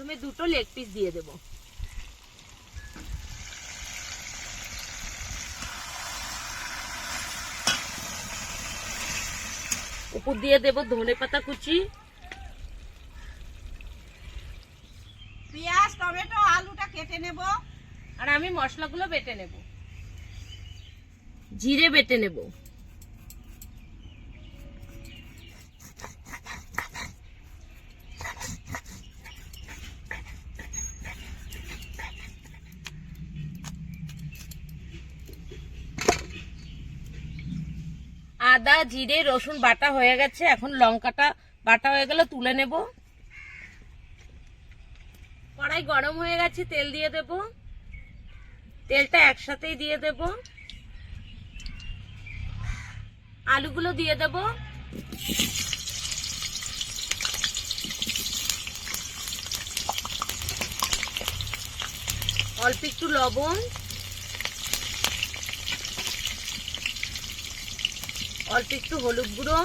প্রথমে দুটো leg piece দিয়ে দেব। উপর দিয়ে দেব ধনে পাতা কুচি। পেঁয়াজ টমেটো আলুটা কেটে নেব। আর আমি মশলাগুলো বেটে নেব। জিরে বেটে নেব। আদা, জিরে, রসুন বাটা হয়ে গেছে। এখন লঙ্কাটা বাটা হয়ে গেল তুলে নেব। কড়াই গরম হয়ে গেছে, তেল দিয়ে দেব। তেলটা একসাথেই দিয়ে দেব। আলুগুলো দিয়ে দেব। অল্প একটু লবণ। অল্প একটু হলুদ গুঁড়ো।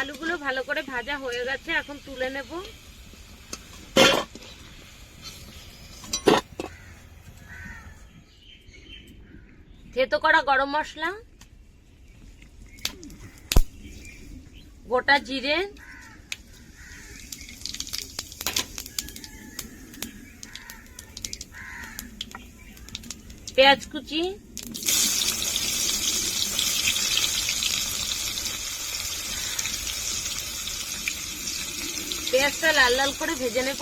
আলুগুলো ভালো করে ভাজা হয়ে গেছে, এখন তুলে নেব। থেতো করা গরম মশলা, গোটা জিরে পেঁয়াজ কুচি। পেঁয়াজটা লাল লাল করে ভেজে নেব।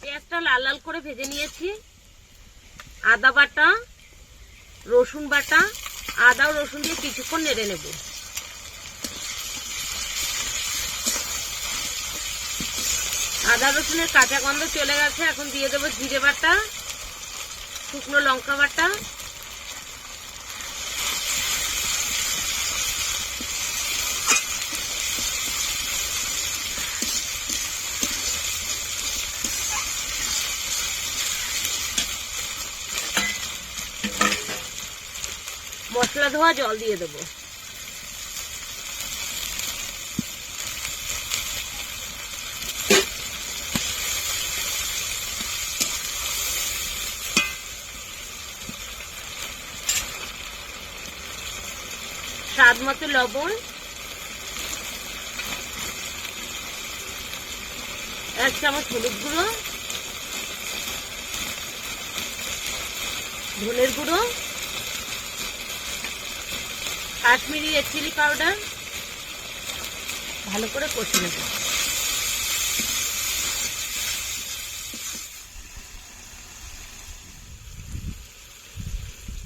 পেঁয়াজটা লাল লাল করে ভেজে নিয়েছি। আদা বাটা, রসুন বাটা, আদা রসুন দিয়ে কিছুক্ষণ নেড়ে নেব। আদা রসুনের কাঁচা গন্ধ চলে গেছে, এখন দিয়ে দেবো জিরে বাটা, শুকনো লঙ্কা বাটা। মশলা ধোয়া জল দিয়ে দেবো। স্বাদ মতো লবণ, এক চামচ হলুদ গুঁড়ো, ধনের গুঁড়ো, কাশ্মীরি রেড চিলি পাউডার ভালো করে কষে নেব।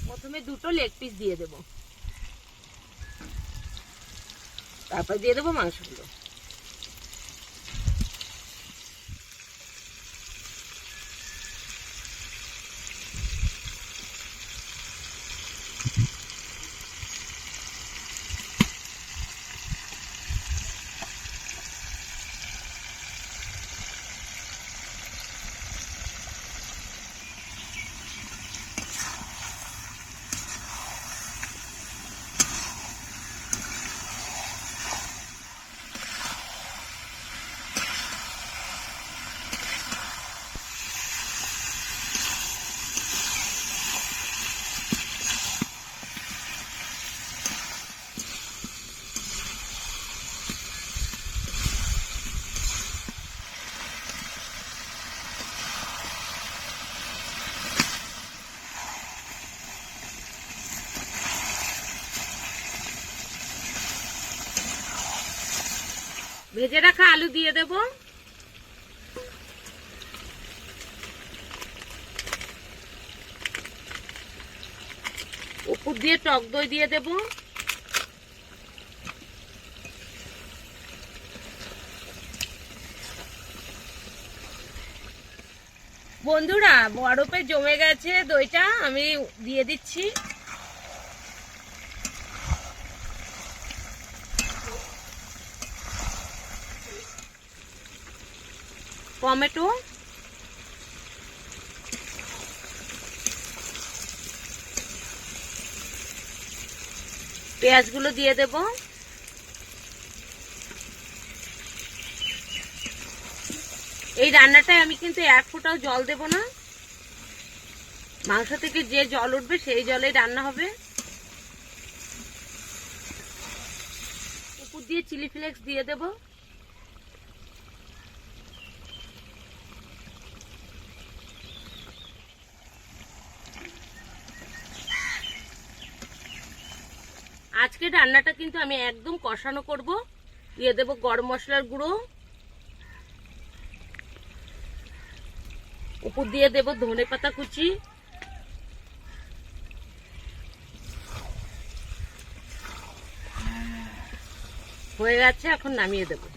প্রথমে দুটো লেগ পিস দিয়ে দেবো। তারপর দিয়ে দেবো মাংসগুলো। ভেজে রাখা আলু দিয়ে দেব। উপর দিয়ে টক দই দিয়ে দেব। বন্ধুরা, বরফে জমে গেছে দইটা, আমি দিয়ে দিচ্ছি। টমেটো। পেঁয়াজগুলো দিয়ে দেব। এই রান্নাটায় আমি কিন্তু এক ফোঁটাও জল দেব না। মাংস থেকে যে জল উঠবে সেই জলেই রান্না হবে। উপর দিয়ে চিলি ফ্লেক্স দিয়ে দেব। আজকে রান্নাটা কিন্তু আমি একদম কষানো করব। দিয়ে দেব গরম মশলার গুঁড়ো। উপর দিয়ে দেব ধনে পাতা কুচি। হয়ে গেছে, এখন নামিয়ে দেবো।